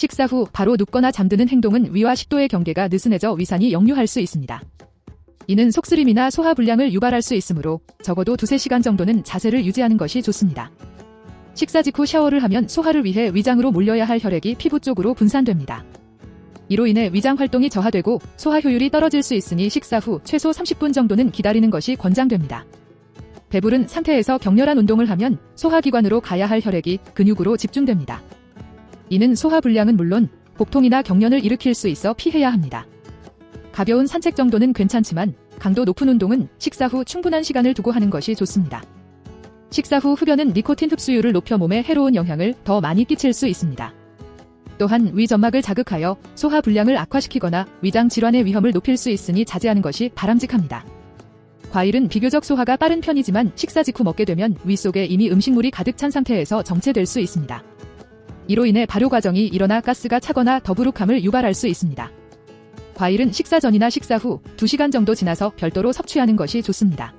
식사 후 바로 눕거나 잠드는 행동은 위와 식도의 경계가 느슨해져 위산이 역류할 수 있습니다. 이는 속쓰림이나 소화 불량을 유발할 수 있으므로 적어도 두세 시간 정도는 자세를 유지하는 것이 좋습니다. 식사 직후 샤워를 하면 소화를 위해 위장으로 몰려야 할 혈액이 피부 쪽으로 분산됩니다. 이로 인해 위장 활동이 저하되고 소화 효율이 떨어질 수 있으니 식사 후 최소 30분 정도는 기다리는 것이 권장됩니다. 배부른 상태에서 격렬한 운동을 하면 소화기관으로 가야 할 혈액이 근육으로 집중됩니다. 이는 소화 불량은 물론 복통이나 경련을 일으킬 수 있어 피해야 합니다. 가벼운 산책 정도는 괜찮지만 강도 높은 운동은 식사 후 충분한 시간을 두고 하는 것이 좋습니다. 식사 후 흡연은 니코틴 흡수율을 높여 몸에 해로운 영향을 더 많이 끼칠 수 있습니다. 또한 위 점막을 자극하여 소화 불량을 악화시키거나 위장 질환의 위험을 높일 수 있으니 자제하는 것이 바람직합니다. 과일은 비교적 소화가 빠른 편이지만 식사 직후 먹게 되면 위 속에 이미 음식물이 가득 찬 상태에서 정체될 수 있습니다. 이로 인해 발효 과정이 일어나 가스가 차거나 더부룩함을 유발할 수 있습니다. 과일은 식사 전이나 식사 후 2시간 정도 지나서 별도로 섭취하는 것이 좋습니다.